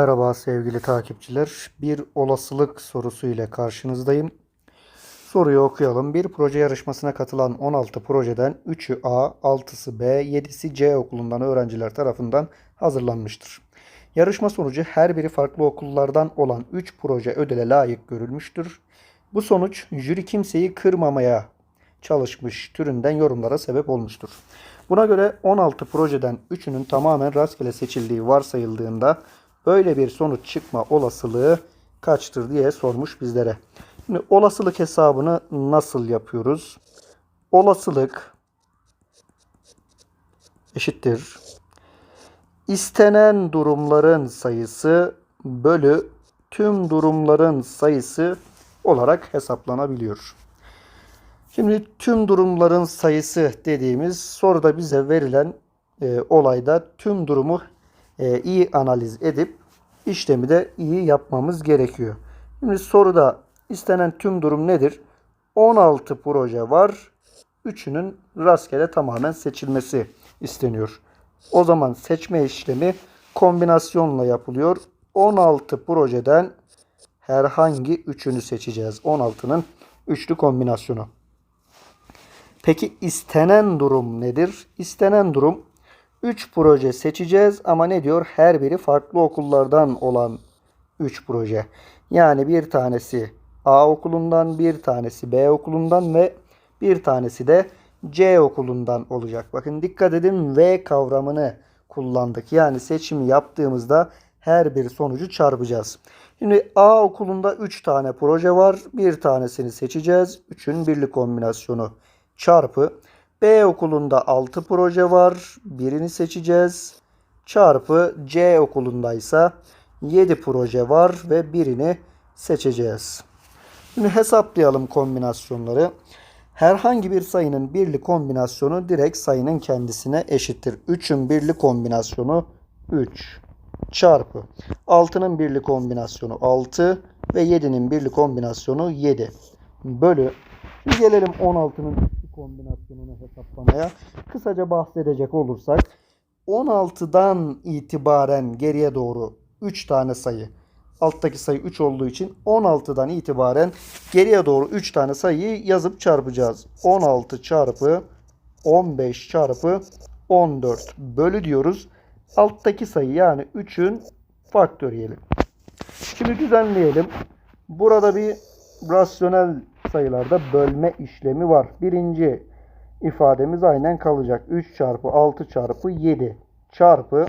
Merhaba sevgili takipçiler. Bir olasılık sorusu ile karşınızdayım. Soruyu okuyalım. Bir proje yarışmasına katılan 16 projeden 3'ü A, 6'sı B, 7'si C okulundan öğrenciler tarafından hazırlanmıştır. Yarışma sonucu her biri farklı okullardan olan 3 proje ödüle layık görülmüştür. Bu sonuç jüri kimseyi kırmamaya çalışmış türünden yorumlara sebep olmuştur. Buna göre 16 projeden 3'ünün tamamen rastgele seçildiği varsayıldığında böyle bir sonuç çıkma olasılığı kaçtır diye sormuş bizlere. Şimdi olasılık hesabını nasıl yapıyoruz? Olasılık eşittir. İstenen durumların sayısı bölü tüm durumların sayısı olarak hesaplanabiliyor. Şimdi tüm durumların sayısı dediğimiz soruda bize verilen e, olayda tüm durumu e, iyi analiz edip işlemi de iyi yapmamız gerekiyor. Şimdi soruda istenen tüm durum nedir? 16 proje var. Üçünün rastgele tamamen seçilmesi isteniyor. O zaman seçme işlemi kombinasyonla yapılıyor. 16 projeden herhangi üçünü seçeceğiz. 16'nın üçlü kombinasyonu. Peki istenen durum nedir? İstenen durum 3 proje seçeceğiz ama ne diyor? Her biri farklı okullardan olan 3 proje. Yani bir tanesi A okulundan, bir tanesi B okulundan ve bir tanesi de C okulundan olacak. Bakın dikkat edin V kavramını kullandık. Yani seçimi yaptığımızda her bir sonucu çarpacağız. Şimdi A okulunda 3 tane proje var. Bir tanesini seçeceğiz. 3'ün birlik kombinasyonu çarpı B okulunda 6 proje var. Birini seçeceğiz. Çarpı C okulundaysa 7 proje var ve birini seçeceğiz. Şimdi hesaplayalım kombinasyonları. Herhangi bir sayının birli kombinasyonu direkt sayının kendisine eşittir. 3'ün birli kombinasyonu 3 çarpı 6'nın birli kombinasyonu 6 ve 7'nin birli kombinasyonu 7 bölü Şimdi gelelim 16'nın üçlü kombinasyonunu hesaplamaya. Kısaca bahsedecek olursak 16'dan itibaren geriye doğru 3 tane sayı. Alttaki sayı 3 olduğu için 16'dan itibaren geriye doğru 3 tane sayıyı yazıp çarpacağız. 16 çarpı 15 çarpı 14 bölü diyoruz. Alttaki sayı yani 3'ün faktöriyeli. Şimdi düzenleyelim. Burada bir rasyonel sayılarda bölme işlemi var. Birinci ifademiz aynen kalacak. 3 çarpı 6 çarpı 7 çarpı.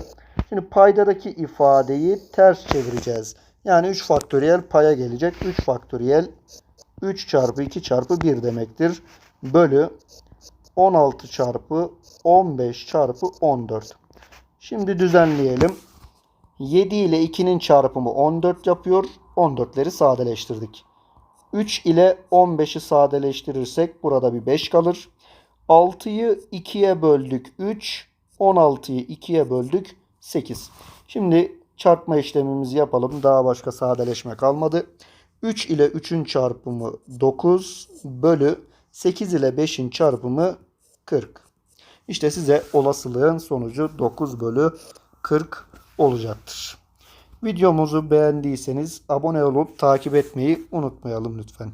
Şimdi paydadaki ifadeyi ters çevireceğiz. Yani 3 faktöriyel paya gelecek. 3 faktöriyel 3 çarpı 2 çarpı 1 demektir. Bölü 16 çarpı 15 çarpı 14. Şimdi düzenleyelim. 7 ile 2'nin çarpımı 14 yapıyor. 14'leri sadeleştirdik. 3 ile 15'i sadeleştirirsek burada bir 5 kalır. 6'yı 2'ye böldük 3. 16'yı 2'ye böldük 8. Şimdi çarpma işlemimizi yapalım. Daha başka sadeleşme kalmadı. 3 ile 3'ün çarpımı 9 bölü 8 ile 5'in çarpımı 40. İşte size olasılığın sonucu 9 bölü 40 olacaktır. Videomuzu beğendiyseniz abone olup takip etmeyi unutmayalım lütfen.